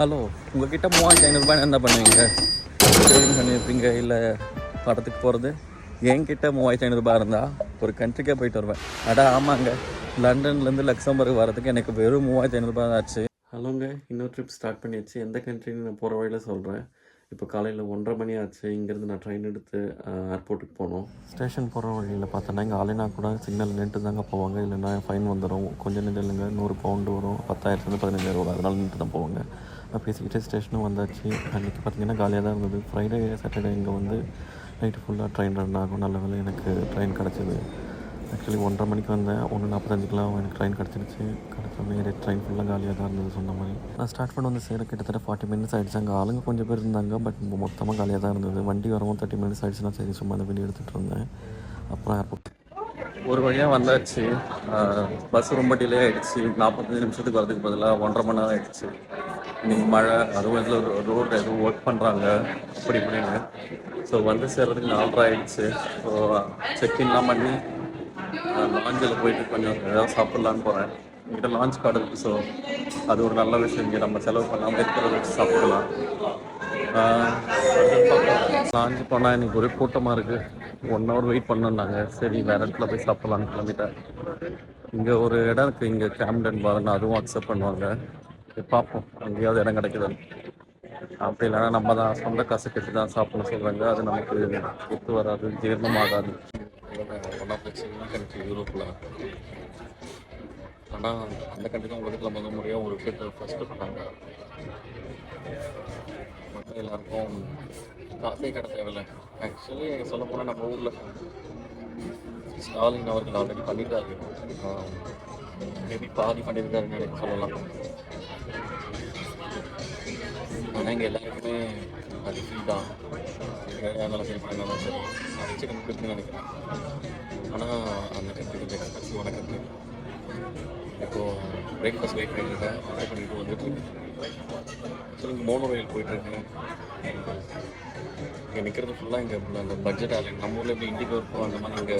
Hello உங்ககிட்ட மூவாயிரத்தி ஐநூறுரூபாய் என்ன பண்ணுவீங்க? சேவிங் பண்ணியிருப்பீங்க இல்லை படத்துக்கு போகிறது என்கிட்ட மூவாயிரத்தி ஐநூறுரூபா இருந்தால் ஒரு கண்ட்ரிக்கே போயிட்டு வருவேன். அடா ஆமாங்க. லண்டன்லேருந்து லக்சம்பர்க் வரதுக்கு எனக்கு வெறும் மூவாயிரத்தி ஐநூறுரூபா ஆச்சு. ஹலோங்க இன்னொரு ட்ரிப் ஸ்டார்ட் பண்ணியாச்சு. எந்த கண்ட்ரின்னு நான் போகிற வழியில் சொல்கிறேன் இப்போ காலையில் ஒன்றரை மணி ஆச்சு. இங்கேருந்து நான் ட்ரெயின் எடுத்து ஏர்போர்ட்டுக்கு போனோம் ஸ்டேஷன் போகிற வழியில் பார்த்தோன்னா இங்கே ஆலைனா கூட சிக்னல் நின்று தாங்க போவாங்க. இல்லைன்னா ஃபைன் வந்துடும் கொஞ்சம் நேரம் இல்லைங்க நூறு பவுண்டு வரும். பத்தாயிரத்துலேருந்து பதினஞ்சாயிரம் வரும். அதனால நின்று தான் போவாங்க. பேசிக்கிட்டே ஸ்டேஷனும் வந்தாச்சு. அன்றைக்கி பார்த்தீங்கன்னா காலியாக தான் இருந்தது. ஃப்ரைடே சாட்டர்டே இங்கே வந்து நைட்டு ஃபுல்லாக ட்ரெயின் ரன் ஆகும். நல்ல வேலை எனக்கு ட்ரெயின் கிடச்சிது. ஆக்சுவலி ஒன்றரை மணிக்கு வந்தேன். ஒன்று நாற்பத்தஞ்சுக்கெலாம் எனக்கு ட்ரெயின் கிடச்சிருச்சு. கிடச்ச மாரி ட்ரெயின் ஃபுல்லாக காலியாக தான் இருந்தது சொன்ன மாதிரி. நான் ஸ்டார்ட் பண்ண வந்து சேர கிட்டத்தட்ட ஃபார்ட்டி மினிட்ஸ் ஆகிடுச்சு அங்கே ஆளுங்க கொஞ்சம் பேர் இருந்தாங்க. பட் மொத்தமாக காலியாக தான் இருந்தது. வண்டி வரவும் தேர்ட்டி மினிட்ஸ் ஆகிடுச்சுன்னா சரி சும்மா அந்த வீடியோ எடுத்துகிட்டு இருந்தேன். அப்புறம் ஏர்போர்ட் ஒரு வழியாக வந்தாச்சு. பஸ் ரொம்ப டிலே ஆகிடுச்சு நாற்பத்தஞ்சு நிமிஷத்துக்கு வரதுக்கு பதிலாக ஒன்றரை மணி நேரம் ஆகிடுச்சு இன்னைக்கு மழை அதுவும் இதில் ரோடு எதுவும் ஒர்க் பண்ணுறாங்க அப்படி இப்படின்னு. ஸோ வந்து சேர்றதுக்கு நாலரை ஆயிடுச்சு. ஸோ செக்இன்லாம் பண்ணி லாஞ்சில் போயிட்டு கொஞ்சம் ஏதாவது சாப்பிட்லான்னு போகிறேன் என்கிட்ட லான்ச் கார்டு இருக்குது ஸோ அது ஒரு நல்ல விஷயம். இங்கே நம்ம செலவு பண்ணாமல் இருக்கிறத வச்சு சாப்பிடலாம். லாஞ்ச் போனால் எனக்கு ஒரே கூட்டமாக இருக்குது ஒன் ஹவர் வெயிட் பண்ணோன்னாங்க சரி வேறு இடத்துல போய் சாப்பிட்லான்னு கிளம்பிட்டேன். இங்கே ஒரு இடம் இருக்குது இங்கே கேம்டன் பாருன்னு அதுவும் அக்செப்ட் பண்ணுவாங்க. பார்ப்போம். எங்கேயாவது இடம் கிடைக்குதுன்னு அப்படி இல்லைன்னா நம்ம தான் சொந்த காசு கட்டி தான் சாப்பிடணும் சொல்கிறாங்க அது நமக்கு ஒத்து வராது ஜீரணமாகாது. ஒன் ஆஃப் கண்ட்ரி யூரோப்பில் ஆனால் அந்த கண்ட்ரி தான் உலகத்தில் முதல் முறையாக ஒரு விஷயத்தை ஃபஸ்ட்டு பண்ணாங்க. மக்கள் எல்லாருக்கும் காசே கிட தேவையில்லை. ஆக்சுவலி சொல்ல போனால் நம்ம ஊரில் ஸ்டாலின் அவர்கள் ஆல்ரெடி பண்ணிட்டாரு. மேபி பாதி பண்ணியிருக்காருன்னு எனக்கு சொல்லலாம் ஆனால் இங்கே எல்லாருக்குமே அது ஃப்ரீ தான் இருந்தாலும் சரி பண்ணாலும் சரி நான் வச்சு நினைக்கிறேன் ஆனால் அந்த கண்ட்ரி கொஞ்சம் வணக்கத்து இப்போது பிரேக்ஃபாஸ்ட் வெயிட் பண்ணியிருக்கேன் ஆர்டர் பண்ணிட்டு வந்துட்டுருக்கேன் ஸோ இங்கே மோனோ ரயில் போயிட்டுருக்கேன் இங்கே நிற்கிறது ஃபுல்லாக இங்கே அந்த பட்ஜெட் ஆலை நம்ம ஊரில் எப்படி இண்டிகோ இருக்கோ அந்த மாதிரி இங்கே.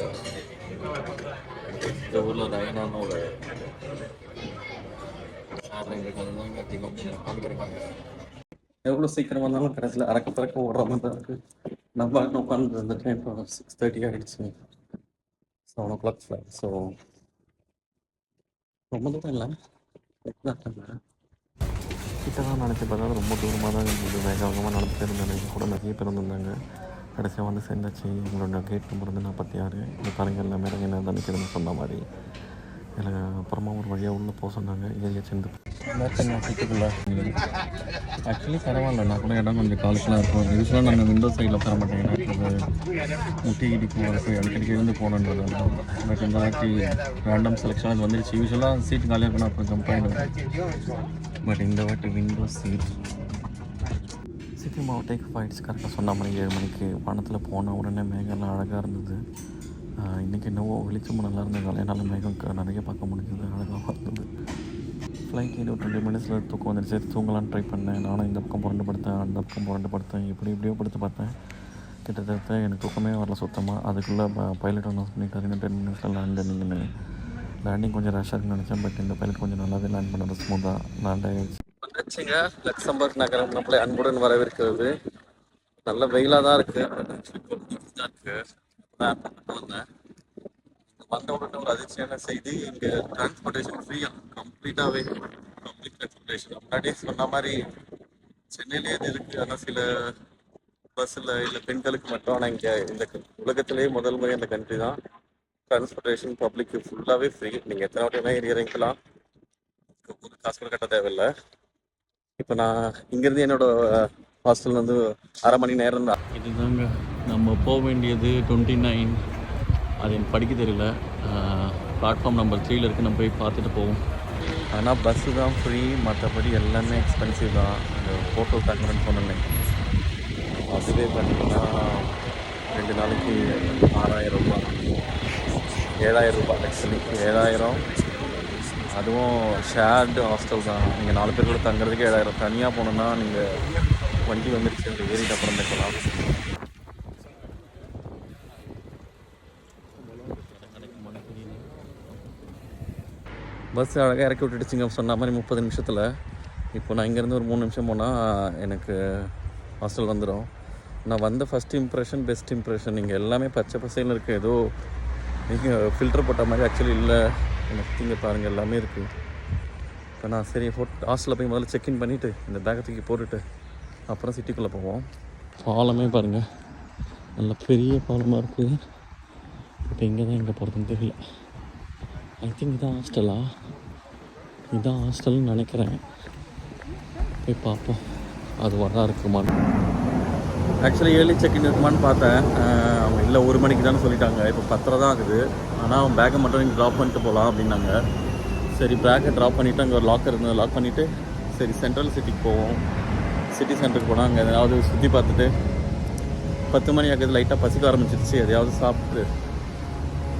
இந்த ஊரில் ரயனான ஒரு எவ்வளோ சீக்கிரம் வந்தாலும் கடைசியில் அறக்க பறக்க ஓடுற மாதிரி தான் இருக்குது நம்ம உட்காந்து அந்த டைம் இப்போ சிக்ஸ் தேர்ட்டி ஆகிடுச்சு seven o'clock flight so ரொம்ப தூரம் இல்லை. கிட்ட தான் நினச்சி பார்த்தா ரொம்ப தூரமாக தான் இருந்தது. வேக வேகமாக நடந்துட்டு இருந்தேன். எங்கள் கூட நிறைய பேர் வந்திருந்தாங்க. கடைசியாக வந்து சேர்ந்தாச்சு. எங்களோட கேட் நம்பர் வந்து நாற்பத்தி ஆறு. இந்த தலைங்க எல்லாமே என்ன தான் நிற்கிறதுன்னு சொன்ன மாதிரி. எனக்கு அப்புறமா ஒரு வழியாக உள்ளே போக சொன்னாங்க. ஏரியா சேர்ந்து ஆக்சுவலி பரவாயில்ல. நான் கூட இடம் கொஞ்சம் காலுக்கெலாம் இருக்கும். யூஸ்வலாக நாங்கள் விண்டோ சைடில் தர மாட்டேங்கன்னா முட்டி இடிக்கும் வரப்போ அடிக்கடிக்கு இருந்து போகணுன்றது பட் இந்த வாட்டி ரேண்டம் செலெக்ஷன் அது வந்துருச்சு. யூஸ்வலாக சீட் காலியாக இருக்கணும் அப்போ ஜம்ப் ஆகிடும் பட் இந்த வாட்டி விண்டோ சீட் சிட்டி மாவட்டேக் ஃபைட்ஸ் கரெக்டாக சொன்ன மாதிரி ஏழு மணிக்கு வானத்தில் போன உடனே மேகம்லாம் அழகாக இருந்தது. இன்றைக்கி என்னவோ வெளிச்சமும் நல்லா இருந்ததால என்னால் மேகம் க- நிறைய பார்க்க முடிஞ்சது. அழகாக இருந்தது ஃப்ளைட் இன்னும் டுவெண்ட்டி மினிட்ஸில் தூக்கம் வந்துடுச்சு தூங்கலான்னு ட்ரை பண்ணேன். நானும் இந்த பக்கம் புரண்டு படுத்தேன் அந்த பக்கம் புரண்டு படுத்தேன் இப்படி இப்படியோ படுத்து பார்த்தேன். கிட்டத்தட்ட எனக்கு தூக்கமே வரல சுத்தமாக அதுக்குள்ளே பைலட் அனௌன்ஸ் பண்ணிட்டாரு. இன்னும் டென் மினிட்ஸில் லேண்டிங்னு லேண்டிங் கொஞ்சம் ரஷ்ஷாக இருக்குன்னு நினச்சேன். பட் இந்த பைலட் கொஞ்சம் நல்லாவே லேண்ட் பண்ணது ஸ்மூத்தாக லேண்ட் ஆகிடுச்சு வந்துச்சுங்க லக்சம்பர்க் நகரம் நம்மளை அன்புடன் வரவேற்கிறது. நல்ல வெயிலாக தான் இருக்குது தான் இருக்குது நான் வந்தேன் வந்த உடனே ஒரு அதிர்ச்சியான செய்தி இங்கே டிரான்ஸ்போர்ட்டேஷன் ஃப்ரீயா கம்ப்ளீட்டாகவே பப்ளிக் டிரான்ஸ்போர்ட்டேஷன் முன்னாடியே சொன்ன மாதிரி சென்னையிலேயே இது இருக்குது ஆனால் சில பஸ்ஸில் இல்லை பெண்களுக்கு மட்டும் ஆனால் இங்கே இந்த உலகத்திலேயே முதல் முறை அந்த கண்ட்ரி தான் டிரான்ஸ்போர்ட்டேஷன் பப்ளிக் ஃபுல்லாகவே ஃப்ரீ நீங்கள் எத்தனை வாட்டி வேணால் ஏறி இறங்கிக்கலாம் ஒரு காசு கூட கட்ட தேவையில்லை இப்போ நான் இங்கேருந்து என்னோட ஹாஸ்டல் வந்து அரை மணி நேரம் தான். இதுதாங்க. நம்ம போக வேண்டியது டுவெண்ட்டி நைன் அது எனக்கு படிக்க தெரியல. பிளாட்ஃபார்ம் நம்பர் த்ரீல இருக்கு. நம்ம போய் பார்த்துட்டு போவோம். ஆனால் பஸ்ஸு தான் ஃப்ரீ மற்றபடி எல்லாமே எக்ஸ்பென்சிவ் தான். இந்த ஃபோட்டோ கேமரான்னு சொன்னேன் அதுவே பார்த்தீங்கன்னா ரெண்டு நாளைக்கு ஆறாயிரம் ரூபாய். ஏழாயிரம் ரூபாய் ஆக்சுவலி ஏழாயிரம். அதுவும் ஷேர்டு ஹாஸ்டல் தான். நீங்கள் நாலு பேர் கூட தங்குறதுக்கு ஏழாயிரம் தனியாக போனோன்னா நீங்கள் வண்டி வந்துருச்சு அந்த ஏறிட்டு அப்புறம் இருக்கலாம் பஸ் அழகாக இறக்கி விட்டுடுச்சுங்க. சொன்ன மாதிரி முப்பது நிமிஷத்தில். இப்போ நான் இங்கேருந்து ஒரு மூணு நிமிஷம் போனால் எனக்கு ஹாஸ்டல் வந்துடும் நான் வந்த ஃபஸ்ட் இம்ப்ரெஷன் பெஸ்ட் இம்ப்ரெஷன் நீங்கள் எல்லாமே பச்சை பசையில் இருக்குது ஏதோ நீங்கள் ஃபில்டர் போட்ட மாதிரி ஆக்சுவலி இல்லை. எனக்கு இங்கே பாருங்கள் எல்லாமே இருக்குது இப்போ நான் சரி ஹோட் ஹாஸ்டலில் போய் முதல்ல செக்இன் பண்ணிவிட்டு இந்த பேக்கை தூக்கி போட்டுட்டு அப்புறம் சிட்டிக்குள்ளே போவோம். பாலமே பாருங்கள் நல்ல பெரிய பாலமாக இருக்குது இப்போ எங்கே தான் எங்கே போகிறதுன்னு தெரியல. ஐ திங்க் இதான் ஹாஸ்டலா இதான் ஹாஸ்டல்னு நினைக்கிறேன். போய் பார்ப்போம். அது வரா இருக்குமான்னு. ஆக்சுவலி ஏர்லி செக்இன் இருக்குமான்னு பார்த்தேன். அவங்க இல்லை ஒரு மணிக்கு தானே சொல்லிட்டாங்க. இப்போ பத்தரை தான் ஆகுது. ஆனால் அவன் பேக்கை மட்டும் நீங்கள் ட்ராப் பண்ணிட்டு போகலாம் அப்படின்னாங்க. சரி பேக்கை ட்ராப் பண்ணிவிட்டு அங்கே ஒரு லாக்கர் இருந்தது. லாக் பண்ணிவிட்டு சரி சென்ட்ரல் சிட்டிக்கு போவோம். சிட்டி சென்டருக்கு போனால் அங்கே எதாவது சுற்றி பார்த்துட்டு பத்து மணி ஆகுது லைட்டாக பசிக்க ஆரம்பிச்சிருச்சு. எதையாவது சாப்பிட்டு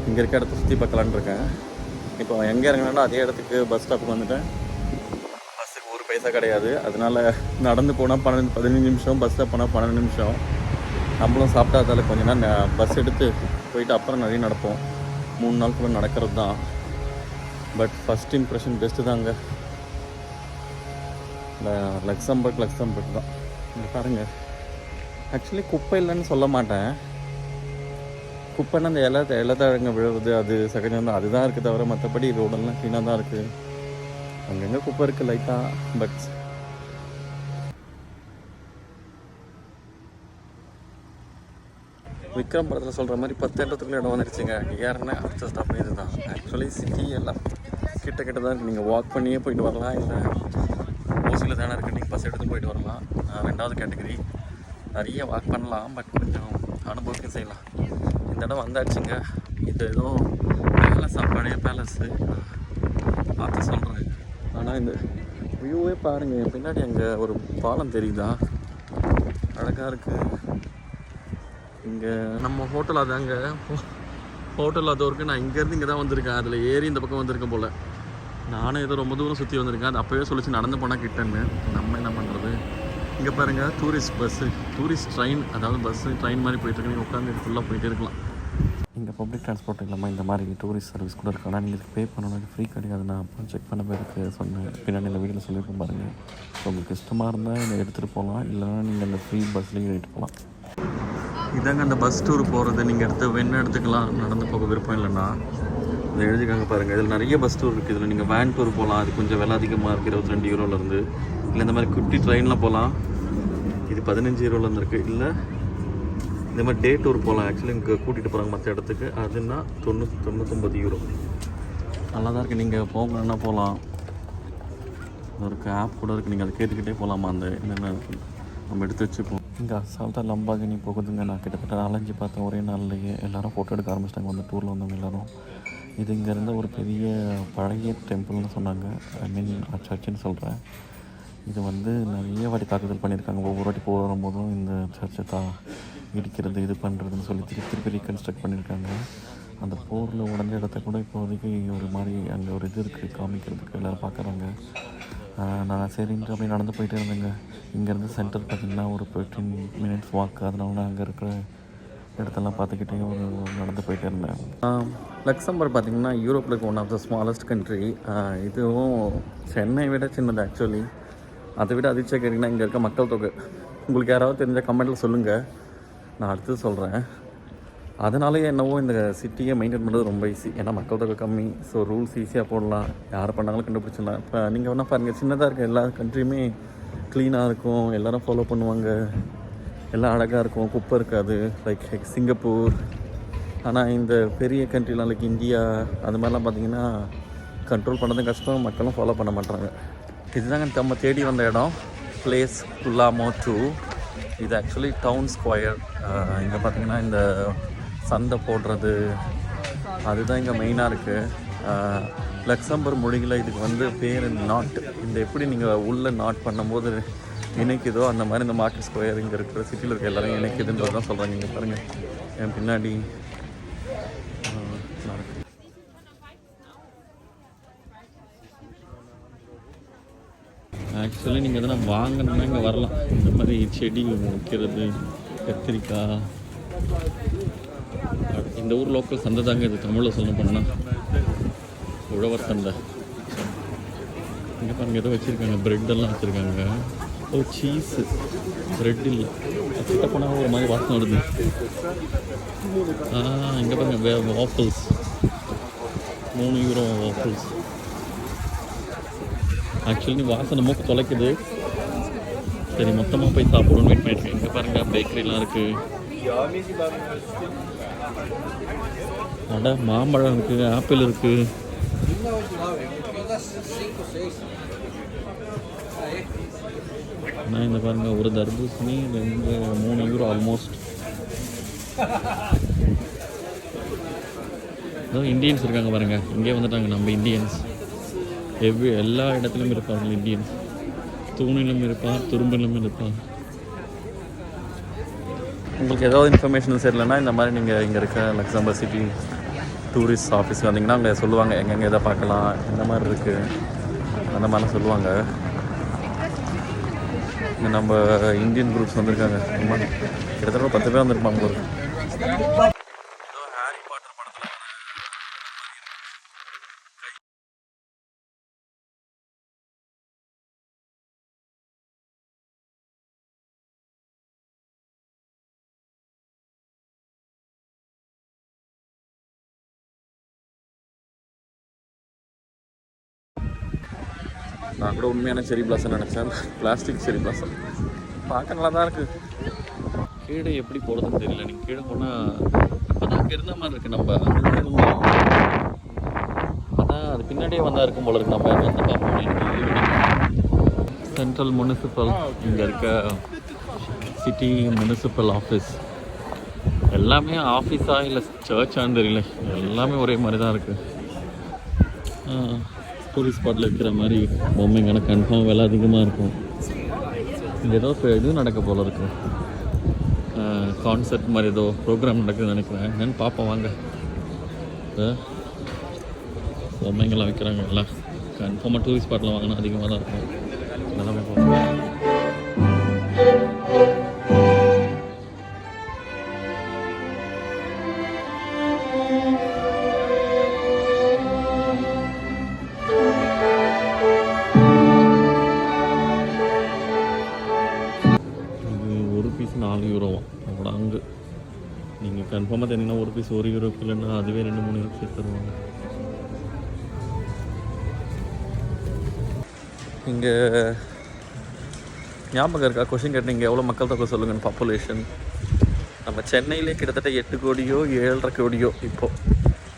இங்கே இருக்க இடத்த சுற்றி பார்க்கலான்னு இருக்கேன். இப்போ எங்கே இறங்கினாலும் அதே இடத்துக்கு பஸ் ஸ்டாப்புக்கு வந்துட்டேன். பைசா கிடையாது. அதனால நடந்து போனால் பன்னெண்டு பதினஞ்சு நிமிஷம் பஸ்ஸில் போனால் பன்னெண்டு நிமிஷம். நம்மளும் சாப்பிட்டாதால கொஞ்ச நேரம் பஸ் எடுத்து போயிட்டு அப்புறம் நிறைய நடப்போம். மூணு நாள் கூட நடக்கிறது தான் பட் ஃபஸ்ட் இம்ப்ரெஷன் பெஸ்ட்டு தாங்க. இந்த லக்சம்பர்க் லக்சம்பர்க் தான். இங்கே பாருங்க. ஆக்சுவலி குப்பை இல்லைன்னு சொல்ல மாட்டேன். குப்பைன்னா அந்த இலை இலத்தழங்க விழுறது அது சகஜம் தான் அதுதான் இருக்குது தவிர மற்றபடி ரோடெல்லாம் க்ளீனாக தான் இருக்குது அங்கங்கே குப்பை இருக்குது லைட்டாக பட் விக்ரம் படத்தில் சொல்கிற மாதிரி பத்து இடத்துக்குள்ள இடம் வந்துருச்சுங்க. ஏறனா அடுத்த ஸ்டாப் இது தான் ஆக்சுவலி சிட்டி எல்லாம் கிட்ட கிட்ட தான் இருக்குது நீங்கள் வாக் பண்ணியே போயிட்டு வரலாம். இல்லை ஓசியில் தானே இருக்குது நீங்கள் பஸ் எடுத்து போயிட்டு வரலாம். ரெண்டாவது கேட்டகரி நிறைய வாக் பண்ணலாம் பட் கொஞ்சம் அனுபவத்தையும் செய்யலாம். இந்த இடம் வந்தாச்சுங்க. இது ஏதோ பேலஸ் பழைய பேலஸு பார்த்து சொல்கிறேன் ஆனால் இந்த வியூவே பாருங்கள் பின்னாடி அங்கே ஒரு பாலம் தெரியுதா? அழகாக இருக்குது இங்கே நம்ம ஹோட்டல் அதாங்க. ஹோட்டல் அது வரைக்கும் நான் இங்கேருந்து இங்கே தான் வந்திருக்கேன். அதில் ஏறி இந்த பக்கம் வந்திருக்கேன் போல். நானும் ஏதோ ரொம்ப தூரம் சுற்றி வந்திருக்கேன். அது அப்போவே சொல்லிச்சு நடந்து போனால் கிட்டன்னு. நம்ம என்ன பண்ணுறது இங்கே பாருங்கள் டூரிஸ்ட் பஸ்ஸு டூரிஸ்ட் ட்ரெயின் அதாவது பஸ்ஸு ட்ரெயின் மாதிரி போயிட்டுருக்கு நீங்கள் உட்காந்து ஃபுல்லாக போயிட்டே இருக்கலாம். இங்கே பப்ளிக் ட்ரான்ஸ்போர்ட் இல்லாமல் இந்த மாதிரி டூரிஸ்ட் சர்வீஸ் கூட இருக்கு. ஆனால் நீங்கள் பே பண்ணணும் ஃப்ரீ கிடையாது நான் அப்போ செக் பண்ண பேருக்கு சொன்னேன் பின்னாடி இந்த வீட்டில் சொல்லியிருக்கேன் பாருங்கள் ஸோ உங்களுக்கு இஷ்டமாக இருந்தால் இதை எடுத்துகிட்டு போகலாம் இல்லைன்னா நீங்கள் அந்த ஃப்ரீ பஸ்லேயும் ஏறிட்டு போகலாம் இதாங்க அந்த பஸ் டூர் போகிறது நீங்கள் எடுத்து வேணும் எடுத்துக்கலாம். நடந்து போக விருப்பம் இல்லைன்னா இதை எழுதிக்காங்க பாருங்கள் இதில் நிறைய பஸ் டூர் இருக்குது இதில் நீங்கள் வேன் டூர் போகலாம் அது கொஞ்சம் விலை அதிகமாக இருக்குது இருபத்தி ரெண்டு யூரோலேருந்து இல்லை இந்த மாதிரி குட்டி ட்ரெயினில் போகலாம் இது பதினஞ்சு யூரோலேருந்து இருக்குது இல்லை இந்த மாதிரி டே டூர் போகலாம் ஆக்சுவலி இங்கே கூட்டிகிட்டு போகிறாங்க மற்ற இடத்துக்கு. அதுன்னா தொண்ணூற்றி தொண்ணூத்தொம்பது யூரோ நல்லா தான் இருக்குது நீங்கள் போகணுன்னா போகலாம் ஒரு ஆப் கூட இருக்குது நீங்கள் அதை கேட்டுக்கிட்டே போகலாமா அந்த என்னென்ன. நம்ம எடுத்து வச்சுப்போம். இங்கே அசால்ட்டாக லம்பாகினி போகுதுங்க. நான் கிட்டத்தட்ட நாலஞ்சு பார்த்தேன். ஒரே நாள்லையே எல்லாரும் ஃபோட்டோ எடுக்க ஆரம்பிச்சிட்டாங்க. வந்து டூரில் வந்தவங்க எல்லாரும். இது இங்கே இருந்த ஒரு பெரிய பழைய டெம்பிள்னு சொன்னாங்க. ஐ மீன் சர்ச்சுன்னு சொல்கிறேன் இது வந்து நிறைய வாட்டி தாக்குதல் பண்ணியிருக்காங்க. ஒவ்வொரு வாட்டி போகும்போதும் இந்த சர்ச்சை தா இடிக்கிறது இது பண்ணுறதுன்னு சொல்லி திருப்பி திருப்பி ரீகன்ஸ்ட்ரக்ட் பண்ணியிருக்காங்க அந்த போரில் உடஞ்ச இடத்த கூட இப்போதைக்கு ஒரு மாதிரி அங்கே ஒரு இது இருக்குது காமிக்கிறதுக்கு எல்லோரும் பார்க்குறாங்க நான் சரின்ட்டு அப்படியே நடந்து போயிட்டே இருந்தேங்க. இங்கேருந்து சென்டர் பார்த்திங்கன்னா ஒரு ஃபிஃப்டீன் மினிட்ஸ் வாக் அதனால நான் அங்கே இருக்கிற இடத்தெல்லாம் பார்த்துக்கிட்டே ஒரு நடந்து போயிட்டே இருந்தேன். லக்சம்பர்க் பார்த்திங்கன்னா யூரோப்பில் இருக்க one of the smallest country இதுவும் சென்னை விட சின்னது ஆக்சுவலி அதை விட அதிர்ச்சியாக கேட்டிங்கன்னா இங்கே இருக்க மக்கள் தொகை. உங்களுக்கு யாராவது தெரிஞ்ச கமெண்ட்டில் சொல்லுங்கள் நான் அடுத்தது சொல்கிறேன் அதனாலேயே என்னவோ இந்த சிட்டியை மெயின்டைன் பண்ணுறது ரொம்ப ஈஸி ஏன்னா மக்கள் தொகை கம்மி ஸோ ரூல்ஸ் ஈஸியாக போடலாம். யார் பண்ணாலும் கண்டுபிடிச்சிடலாம். இப்போ நீங்கள் வேணால் பாருங்கள் சின்னதாக இருக்க எல்லா கண்ட்ரியுமே க்ளீனாக இருக்கும். எல்லோரும் ஃபாலோ பண்ணுவாங்க. எல்லாம் அழகாக இருக்கும். குப்பை இருக்காது. Like Singapore. ஆனால் இந்த பெரிய கண்ட்ரிலாம் லைக் இந்தியா அது மாதிரிலாம் பார்த்தீங்கன்னா கண்ட்ரோல் பண்ணதும் கஷ்டம். மக்களும் ஃபாலோ பண்ண மாட்டாங்க. இதுதாங்க நம்ம தேடி வந்த இடம். பிளேஸ் குல்லாமோ டூ இது ஆக்சுவலி டவுன் ஸ்கொயர் இங்கே பார்த்தீங்கன்னா இந்த சந்தை போடுறது அதுதான் இங்கே மெயினாக இருக்குது லக்சம்பர் மொழியில் இதுக்கு வந்து பேர் நாட் இந்த எப்படி நீங்கள் உள்ள நாட் பண்ணும்போது இணைக்குதோ அந்த மாதிரி இந்த மார்க்கெட் ஸ்கொயர் இங்கே இருக்கிற சிட்டியில் இருக்க எல்லாரும் இணைக்குதுன்றது தான் சொல்கிறாங்க இங்கே பாருங்கள் என் பின்னாடி ஆக்சுவலி நீங்கள் எதனா வாங்கணும்னா இங்கே வரலாம். இந்த மாதிரி செடி வைக்கிறது கத்திரிக்காய். இந்த ஊர் லோக்கல் சந்தை தாங்க இது. தமிழில் சொல்ல போனால் உழவர் சந்தை. இங்கே பாருங்க ஏதோ வச்சுருக்காங்க. ப்ரெட்டெல்லாம் எல்லாம் வச்சுருக்காங்க. ஓ சீஸு ப்ரெட் இல்லை. கிட்ட போனால் ஒரு மாதிரி வாசம் வருது. ஆ இங்கே பாருங்கள் வே வாஃபிள்ஸ் மூணு யூரோ வாஃபிள்ஸ் ஆக்சுவலி வாசனை மூக்கு தொலைக்குது. சரி மொத்தமாக போய் சாப்பிடணும்னு வெயிட் பண்ணிட்டு இங்கே பாருங்கள் பேக்கரிலாம் இருக்குது அட மாம்பழம் இருக்குது ஆப்பிள் இருக்குது ஆனால் இந்த பாருங்க ஒரு தர்பூசணி ரெண்டு மூணு யூரோ ஆல்மோஸ்ட் இந்தியன்ஸ் இருக்காங்க பாருங்க. இங்கே வந்துட்டாங்க நம்ம இந்தியன்ஸ் எவ்வி எல்லா இடத்துலையும் இருப்பாங்க இந்தியன்ஸ் தூணிலும் இருப்பார் துரும்பிலும் இருப்பார். உங்களுக்கு ஏதாவது இன்ஃபர்மேஷன் தெரியலனா இந்த மாதிரி நீங்கள் இங்கே இருக்க லக்ஸம்பர் சிட்டி டூரிஸ்ட் ஆஃபீஸ் வந்தீங்கன்னா அங்கே சொல்லுவாங்க எங்கெங்கே எதை பார்க்கலாம் எந்த மாதிரி இருக்குது அந்த மாதிரிலாம் சொல்லுவாங்க. இங்கே நம்ம இந்தியன் குரூப்ஸ் வந்திருக்காங்க. கிட்டத்தட்ட ஒரு பத்து பேர் வந்திருப்பாங்க நான் கூட உண்மையான செரி பிளாசம் நினச்சேன். பிளாஸ்டிக் செரி பிளாசம் பார்க்க நல்லா தான் இருக்குது கீழே எப்படி போகிறதுன்னு தெரியல. நீங்கள் கீழே போனால் இப்போ தான் அங்கே இருந்த மாதிரி இருக்குது நம்ம அதான் அது பின்னாடியே வந்தால் இருக்கும் போல இருக்கு. நம்ம வந்து பார்ப்போம் சென்ட்ரல் முனிசிபல் இங்கே இருக்க சிட்டி முனிசிபல் ஆஃபீஸ் எல்லாமே ஆஃபீஸாக இல்லை சர்ச்சான்னு தெரியல. எல்லாமே ஒரே மாதிரி தான் இருக்குது டூரிஸ்ட் ஸ்பாட்டில் இருக்கிற மாதிரி பொம்மைங்கன்னா கன்ஃபார்ம் விலை அதிகமாக இருக்கும். இங்கே ஏதோ இப்போ நடக்க போல இருக்கு. கான்சர்ட் மாதிரி ஏதோ ப்ரோக்ராம் நடக்குதுன்னு நினைக்கிறேன். என்னன்னு பார்ப்போம் வாங்க. பொம்மைங்கள்லாம் விற்கிறாங்க எல்லாம். கன்ஃபார்மாக டூரிஸ்ட் ஸ்பாட்டில் வாங்கினா அதிகமாக தான் இருக்கும் எல்லாமே இங்கே ஞாபகம் இருக்கா? கொஷின் கேட்டீங்க எவ்வளோ மக்கள் தொகை சொல்லுங்கள் பாப்புலேஷன் நம்ம சென்னையிலே கிட்டத்தட்ட எட்டு கோடியோ ஏழரை கோடியோ இப்போது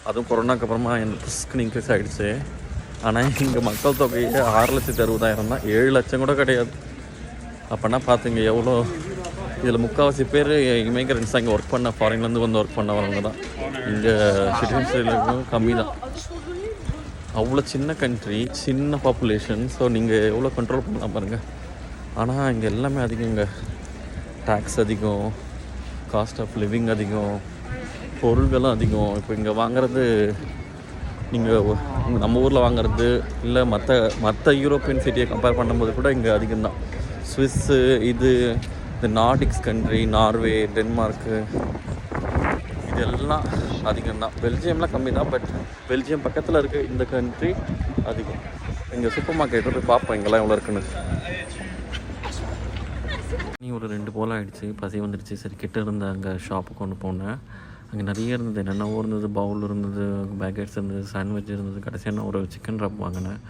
அதுவும் கொரோனாக்கு அப்புறமா ரிஸ்க்னு இன்க்ரீஸ் ஆகிடுச்சு ஆனால் இங்கே மக்கள் தொகையே ஆறு லட்சத்தி அறுபதாயிரம் தான். ஏழு லட்சம் கூட கிடையாது. அப்போனா பார்த்துங்க எவ்வளோ? இதில் முக்கால்வாசி பேர் இமைக்ரன்ஸ் தான். இங்கே ஒர்க் பண்ண ஃபாரின்லேருந்து வந்து ஒர்க் பண்ணவங்க தான். இங்கே சிட்டிசன்ஸ் கம்மி தான். அவ்வளோ சின்ன கண்ட்ரி சின்ன பாப்புலேஷன் ஸோ நீங்கள் எவ்வளோ கண்ட்ரோல் பண்ணலாம் பாருங்கள் ஆனால் இங்கே எல்லாமே அதிகங்க. டேக்ஸ் அதிகம் காஸ்ட் ஆஃப் லிவிங் அதிகம் பொருள்களும் அதிகம். இப்போ இங்கே வாங்குறது நீங்கள் நம்ம ஊரில் வாங்குறது இல்லை மற்ற மற்ற யூரோப்பியன் சிட்டியை கம்பேர் பண்ணும்போது கூட இங்கே அதிகம்தான். ஸ்விஸ்ஸு இது இந்த நார்டிக்ஸ் கண்ட்ரி நார்வே டென்மார்க்கு இதெல்லாம் அதிகம்தான். பெல்ஜியம்லாம் கம்மி தான் பட் பெல்ஜியம் பக்கத்தில் இருக்க இந்த கண்ட்ரி அதிகம். இங்கே சூப்பர் மார்க்கெட்டில் போய் பார்ப்போம் இங்கெல்லாம் எவ்வளோ இருக்குன்னு. நீ ஒரு ரெண்டு போல் ஆயிடுச்சு பசி வந்துடுச்சு. சரி கிட்ட இருந்த அங்கே ஷாப்புக்கு கொண்டு போனேன். அங்கே நிறைய இருந்தது என்னென்னவோ இருந்தது பவுல் இருந்தது பேக்கெட்ஸ் இருந்தது சாண்ட்விச் இருந்தது. கடைசியாக நான் ஒரு சிக்கன் ரப் வாங்கினேன்.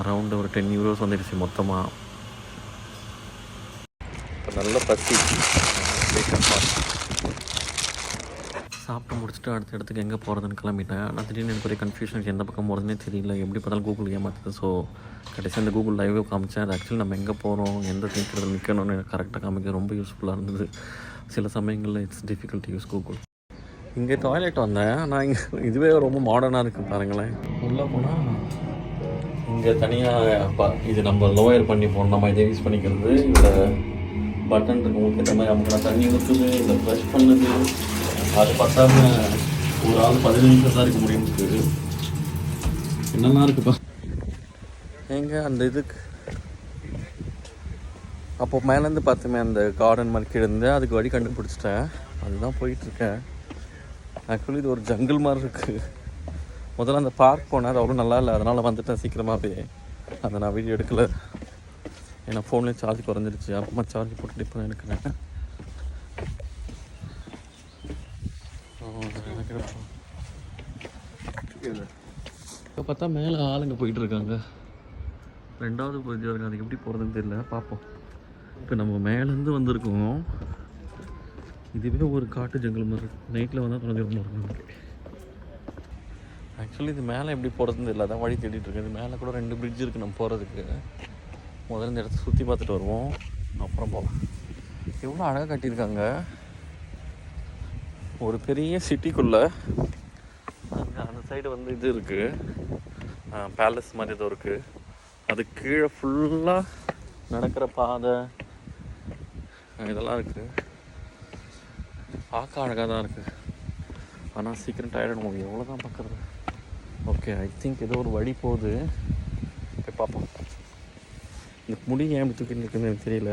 அரௌண்டு ஒரு டென் யூரோஸ் வந்துடுச்சு மொத்தமாக இப்போ நல்ல பசி. சாப்பிட்டு முடிச்சுட்டு அடுத்த இடத்துக்கு எங்கே போகிறதுன்னு கிளம்பிட்டேன். நான் திடீர்னு எனக்கு ஒரே கன்ஃபியூஷன் எந்த பக்கம் போகிறதுனே தெரியல. எப்படி பார்த்தாலும் கூகுள் ஏமாத்துது. ஸோ கடைசியாக அந்த கூகுள் லைவே காமிச்சேன். அது ஆக்சுவலி நம்ம எங்கே போகிறோம் எந்த நிற்கிறது நிற்கணும்னு கரெக்டாக காமிக்க ரொம்ப யூஸ்ஃபுல்லாக இருந்தது. சில சமயங்களில் இட்ஸ் டிஃபிகல்ட் யூஸ் கூகுள் இங்கே டாய்லெட் வந்தேன். நான் இங்கே இதுவே ரொம்ப மாடர்னாக இருக்குது பாருங்களேன். உள்ளே போனால் இங்கே தனியாக இது நம்ம லோயர் பண்ணி போகணும் நம்ம இதை யூஸ் பண்ணிக்கிறது. இந்த பட்டன் இருக்கு. உங்களுக்கு இந்த மாதிரி அமுக்கினா தண்ணி ஊற்றுது இந்த ப்ரெஷ் பண்ணுது. அது பத்தாம ஒரு ஆள் பதினஞ்சு நிமிஷம் தான் இருக்க முடியும் இருக்கு என்னெல்லாம் இருக்குப்பா எங்க அந்த இதுக்கு? அப்போ மேலேருந்து பார்த்துமே அந்த கார்டன் மாதிரி கீழே அதுக்கு வழி கண்டுபிடிச்சிட்டேன். அதுதான் போயிட்டுருக்கேன். ஆக்சுவலி இது ஒரு ஜங்கிள் மாதிரி இருக்குது முதல்ல அந்த பார்க் போனேன் அது அவ்வளோ நல்லா இல்லை. அதனால் வந்துட்டேன் சீக்கிரமாகவே அதை நான் வீடியோ எடுக்கலை. ஏன்னா ஃபோன்லேயே சார்ஜ் குறைஞ்சிருச்சு. அப்புறமா சார்ஜ் போட்டுட்டு இப்போ தான் எடுக்கிறேன். பார்த்தா மேலே ஆளுங்க போயிட்டு இருக்காங்க ரெண்டாவது பூஜை இருக்கு அதுக்கு எப்படி போகிறதுன்னு தெரியல. பார்ப்போம். இப்போ நம்ம மேலேருந்து வந்திருக்கோம். இதுவே ஒரு காட்டு ஜங்கல் மாதிரி இருக்கு. நைட்டில் வந்தால் ரொம்ப இருக்கும் நமக்கு. ஆக்சுவலி இது மேலே எப்படி போகிறதுன்னு தெரியல. அதான் வழி தேடிட்டு இருக்கேன். இது மேலே கூட ரெண்டு பிரிட்ஜ் இருக்குது நம்ம போகிறதுக்கு முதல்ல இந்த இடத்த சுற்றி பார்த்துட்டு வருவோம். அப்புறம் போகலாம் எவ்வளோ அழகாக கட்டியிருக்காங்க. ஒரு பெரிய சிட்டிக்குள்ளே அங்கே அந்த சைடு வந்து இது இருக்குது பேலஸ் மாதிரி ஏதோ இருக்குது அது கீழே ஃபுல்லாக நடக்கிற பாதை. இதெல்லாம் இருக்குது பார்க்க அழகாக தான் இருக்குது ஆனால் சீக்கிரம் டயர்டாக எவ்வளோ தான் பார்க்குறது? ஓகே ஐ திங்க் ஏதோ ஒரு வழி போகுது. போய் பார்ப்போம். இந்த முடி ஏன் இப்படி தூக்கிட்டு இருக்குன்னு எனக்கு தெரியல.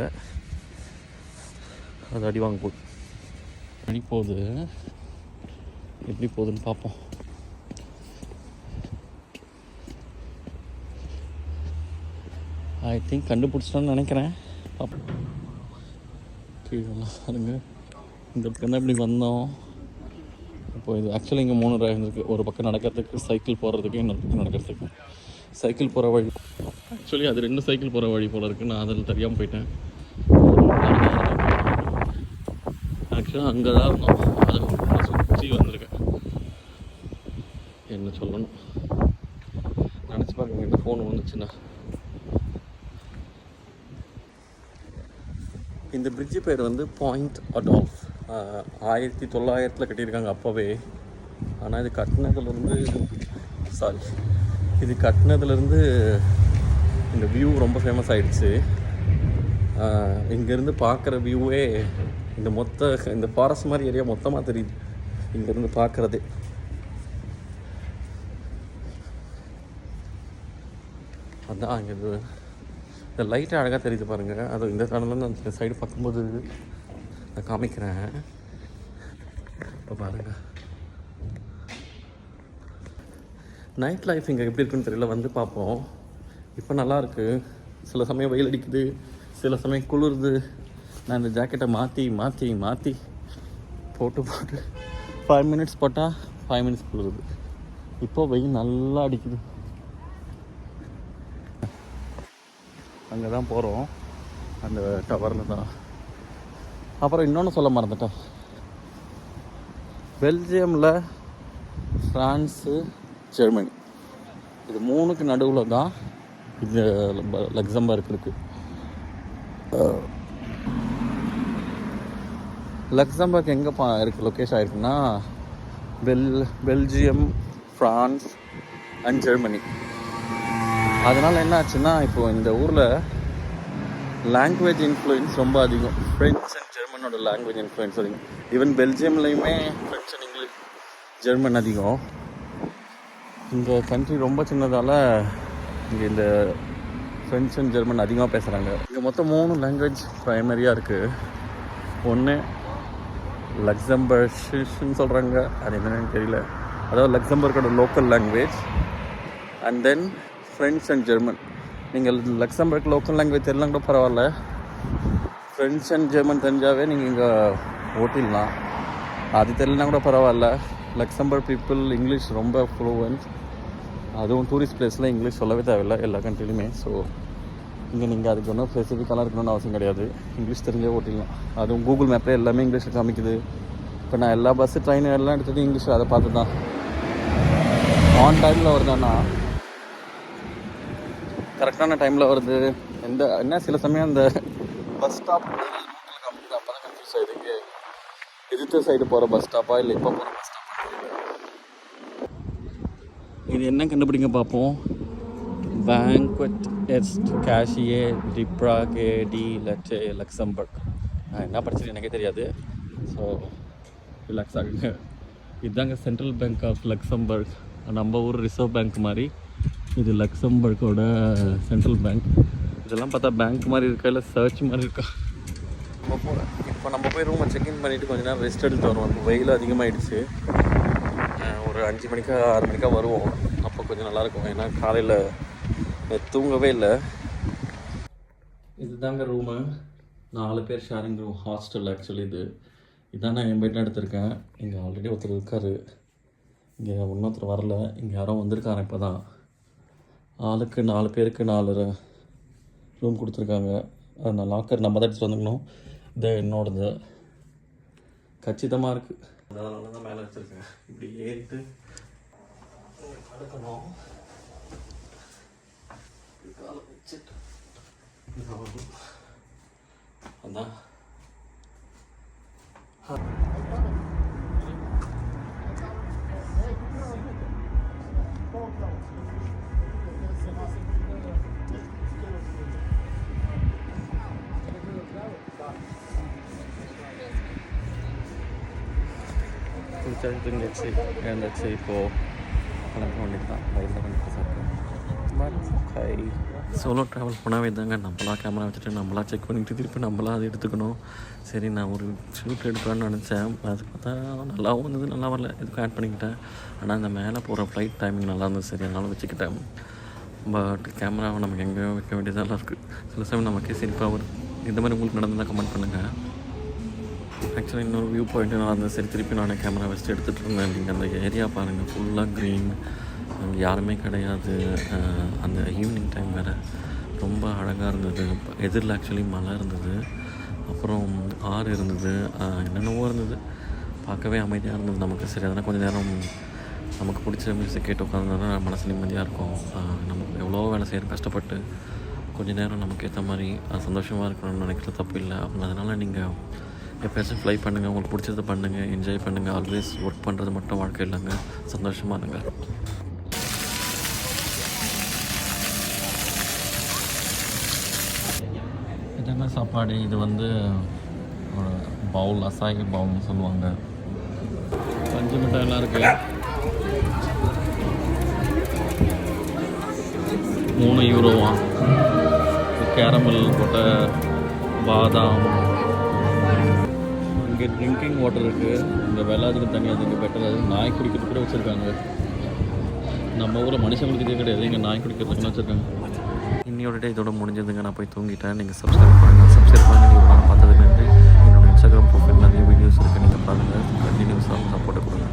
அது அடி வாங்க போகுது. வழி போகுது. எப்படி போகுதுன்னு பார்ப்போம். ஐ திங்க் கண்டுபிடிச்சிட்டோன்னு நினைக்கிறேன். அப் கீழெல்லாம் பாருங்க. இந்த பக்கம் இப்படி வந்தோம். இப்போ இது ஆக்சுவலி இங்கே மூணு ரகம் இருக்குது ஒரு பக்கம் நடக்கிறதுக்கு சைக்கிள் போகிறதுக்கு இன்னொரு பக்கம் நடக்கிறதுக்கு. சைக்கிள் போகிற வழி ஆக்சுவலி அது ரெண்டு சைக்கிள் போகிற வழி போல இருக்குது நான் அதில் தெரியாமல் போயிட்டேன். ஆக்சுவலாக அங்கே தான் இருந்தோம். அதை சுற்றி வந்திருக்கேன். என்ன சொல்லணும்? நினச்சி பாருங்க இந்த ஃபோன் வந்துச்சுன்னா. இந்த பிரிட்ஜு பேர் வந்து பாயிண்ட் அடால்ஃப் ஆயிரத்தி தொள்ளாயிரத்தில் கட்டியிருக்காங்க அப்போவே. ஆனால் இது கட்டினதுலேருந்து சாரி இது கட்டினதுலேருந்து இந்த வியூ ரொம்ப ஃபேமஸ் ஆகிடுச்சு இங்கேருந்து பார்க்குற வியூவே இந்த மொத்த இந்த ஃபாரஸ்ட் மாதிரி ஏரியா மொத்தமாக தெரியுது. இங்கேருந்து பார்க்குறதே. அதான் இங்கே இந்த லைட்டாக அழகாக தெரியுது பாருங்கள் அது இந்த கடலேருந்து அந்த சைடு பார்க்கும்போது நான் காமிக்கிறேன். இப்போ பாருங்கள் நைட் லைஃப் இங்கே எப்படி இருக்குன்னு தெரியல வந்து பார்ப்போம். இப்போ நல்லாயிருக்கு சில சமயம் வெயில் அடிக்குது சில சமயம் குளிருது. நான் இந்த ஜாக்கெட்டை மாற்றி மாற்றி மாற்றி போட்டு போட்டு ஃபைவ் மினிட்ஸ் போட்டால் ஃபைவ் மினிட்ஸ் குளிருது. இப்போ வெயில் நல்லா அடிக்குது. அங்கே தான் போகிறோம் அந்த டவரில் தான். அப்புறம் இன்னொன்று சொல்ல மறந்துட்டேன். பெல்ஜியமில் ஃப்ரான்ஸு ஜெர்மனி. இது மூணுக்கு நடுவில் தான் இது லக்சம்பர்க் இருக்குது லக்சம்பர்க் எங்கே பா இருக்குது location ஆகிருக்குன்னா Bel Belgium France and Germany. அதனால் என்ன ஆச்சுன்னா இப்போது இந்த ஊரில் லாங்குவேஜ் இன்ஃப்ளூயன்ஸ் ரொம்ப அதிகம். ஃப்ரெஞ்ச் அண்ட் ஜெர்மனோட லாங்குவேஜ் இன்ஃப்ளூயன்ஸ் அதிகம். ஈவன் பெல்ஜியம்லேயுமே ஃப்ரெஞ்ச் அண்ட் இங்கிலீஷ் ஜெர்மன் அதிகம். இந்த கண்ட்ரி ரொம்ப சின்னதால் இங்கே இந்த ஃப்ரெஞ்ச் அண்ட் ஜெர்மன் அதிகமாக பேசுகிறாங்க இங்கே மொத்தம் மூணு லாங்குவேஜ் ப்ரைமரியாக இருக்குது ஒன்று லக்சம்பர்ஷ்னு சொல்கிறாங்க அது என்னென்னு தெரியல. அதாவது லக்ஸம்பர்கோட local language and then French and German நீங்கள் லக்சம்பர்க் லோக்கல் லாங்குவேஜ் தெரியலாம் கூட பரவாயில்ல. ஃப்ரெஞ்ச் அண்ட் ஜெர்மன் தெரிஞ்சாவே நீங்கள் இங்கே ஓட்டிடலாம். அது தெரியலனா கூட பரவாயில்ல. லக்சம்பர்க் பீப்புள் இங்கிலீஷ் ரொம்ப ஃப்ளூவன்ஸ் அதுவும் டூரிஸ்ட் பிளேஸில் இங்கிலீஷ் சொல்லவே தேவையில்லை எல்லா கண்ட்ரிலையுமே ஸோ இங்கே நீங்கள் அதுக்கு ஒன்றும் ஸ்பெசிஃபிக்காலாம் இருக்கணும்னு அவசியம் கிடையாது. இங்கிலீஷ் தெரிஞ்சே ஓட்டிடலாம். அதுவும் கூகுள் மேப்பில் எல்லாமே இங்கிலீஷில் காமிக்குது. இப்போ நான் எல்லா பஸ்ஸு ட்ரெயின் எல்லாம் எடுத்தது இங்கிலீஷ் அதை பார்த்து தான் ஆன் டைமில் வருதானா கரெக்டான டைமில் வருது. எந்த என்ன சில சமயம் அந்த பஸ் ஸ்டாப் அப்போ தான் கன்ஃபியூஸ் ஆகிடுது எதிர்த்த சைடு போகிற பஸ் ஸ்டாப்பா இல்லை இப்போ போகிற பஸ் ஸ்டாப்பா இது என்ன கண்டுபிடிங்க பார்ப்போம் பேங்க்வெட் எஸ்ட் கேஷியே டிப்ராகே டி லட்சே லக்சம்பர்க் நான் என்ன படிச்சது எனக்கே தெரியாது. ஸோ ரிலாக்ஸ் ஆகுங்க. இதுதாங்க சென்ட்ரல் பேங்க் ஆஃப் லக்சம்பர்க் நம்ம ஊர் ரிசர்வ் பேங்க் மாதிரி. இது லக்சம்பர்க்கோட சென்ட்ரல் பேங்க் இதெல்லாம் பார்த்தா பேங்க் மாதிரி இருக்கா இல்லை சர்ச் மாதிரி இருக்கா? நம்ம போ இப்போ நம்ம போய் ரூமை செக்இன் பண்ணிவிட்டு கொஞ்ச நேரம் ரெஸ்ட் எடுத்து வருவோம். இப்போ வெயில் அதிகமாகிடுச்சு ஒரு அஞ்சு மணிக்கா ஆறு மணிக்கா வருவோம். அப்போ கொஞ்சம் நல்லாயிருக்கும் ஏன்னா காலையில் தூங்கவே இல்லை. இதுதாங்க ரூமு நாலு பேர் ஷேரிங் ரூம் ஹாஸ்டல் ஆக்சுவலி இது. இதான் நான் என் பெட்டில் எடுத்திருக்கேன். இங்கே ஆல்ரெடி ஒருத்தர் இருக்கார். இங்கே இன்னொருத்தர் வரல. இங்கே யாரோ வந்திருக்காரு இப்போ தான் ஆளுக்கு நாலு பேருக்கு நாலு ரூம் கொடுத்துருக்காங்க. நான் லாக்கர் நம்ம தான் எடுத்துகிட்டு வந்துக்கணும் இது என்னோடது. கச்சிதமாக இருக்குது அதனால தான் மேலே வச்சுருக்கேன். இப்படி ஏறிட்டு படுக்கணும் அதான். குளிச்சாச்சு தூங்கியாச்சு எழுந்தாச்சு இப்போது கிளம்ப வேண்டியது தான் வயலில் பண்ணிட்டு சாப்பிட்டேன் சோலோ ட்ராவல் போனாவே தாங்க நம்மளா கேமரா வச்சுட்டு நம்மளா செக் பண்ணிட்டு திருப்பி நம்மளா அதை எடுத்துக்கணும். சரி நான் ஒரு ஷூட் எடுக்கலான்னு நினச்சேன். அது பார்த்தா நல்லாவும் வந்தது நல்லா வரல. எதுக்கும் ஆட் பண்ணிக்கிட்டேன். ஆனால் அந்த மேலே போகிற ஃப்ளைட் டைமிங் நல்லா இருந்தது. சரி அதனால வச்சுக்கிட்டேன். பட் கேமராவை நமக்கு எங்கேயோ வைக்க வேண்டியதெல்லாம் இருக்குது சில சமயம் நமக்கே சிரிப்பாக வருது இந்த மாதிரி உங்களுக்கு நடந்ததாக கமெண்ட் பண்ணுங்கள் ஆக்சுவலாக இன்னொரு வியூ பாயிண்ட்டு நான் அந்த சரி திருப்பி நான் கேமரா வச்சுட்டு எடுத்துகிட்டு இருந்தேன். நீங்கள் அந்த ஏரியா பாருங்கள் ஃபுல்லாக க்ரீன் அங்கே யாருமே கிடையாது. அந்த ஈவினிங் டைம் வேறு ரொம்ப அழகாக இருந்தது. எதிரில் ஆக்சுவலி மழை இருந்தது. அப்புறம் ஆறு இருந்தது. என்னென்னவோ இருந்தது. பார்க்கவே அமைதியாக இருந்தது நமக்கு. சரி அதனால் கொஞ்சம் நேரம் நமக்கு பிடிச்ச மியூசிக் கேட்டு உட்காந்துருந்தோம்னா மனசு நிம்மதியாக இருக்கும். நமக்கு எவ்வளோ வேலை செய்யணும் கஷ்டப்பட்டு கொஞ்ச நேரம் நமக்கு ஏற்ற மாதிரி சந்தோஷமாக இருக்கணும்னு நினைக்கிற தப்பு இல்லை. அப்படின்னு அதனால் நீங்கள் எப்போயாச்சும் ஃப்ளை பண்ணுங்கள் உங்களுக்கு பிடிச்சது பண்ணுங்கள் என்ஜாய் பண்ணுங்கள் ஆல்வேஸ் ஒர்க் பண்ணுறது மட்டும் வாழ்க்கை இல்லைங்க. சந்தோஷமாக இருங்க. இது என்ன சாப்பாடு? இது வந்து ஒரு பவுல் அசாகி பவுல்னு சொல்லுவாங்க. பஞ்சு மிட்டாயெல்லாம் இருக்குது மூணு யூரோவா கேரமல் போட்ட பாதாம். இங்கே ட்ரிங்கிங் வாட்டர் இருக்குது இங்கே வெள்ளாதுக்கு தண்ணி அதுக்கு பெட்டர். அது நாய் குடிக்கிறது கூட வச்சுருக்காங்க. நம்ம ஊரில் மனுஷங்களுக்கு இதே கிடையாது. இங்கே நாய் குடிக்கிறதுக்குன்னு வச்சுருக்காங்க. இன்னையோட டே இதோட முடிஞ்சதுங்க. நான் போய் தூங்கிட்டேன். நீங்கள் சப்ஸ்கிரைப் பண்ணுங்கள் சப்ஸ்கிரைப் பண்ணி நீங்கள் நான் பார்த்ததுக்கு என்னோடய என்னோட இன்ஸ்டாகிராம் ப்ரொஃபைல் நிறைய வீடியோஸ் இருக்குது நீங்கள் பாருங்கள் கண்டினியூஸாக சப்போர்ட்டை கொடுங்க.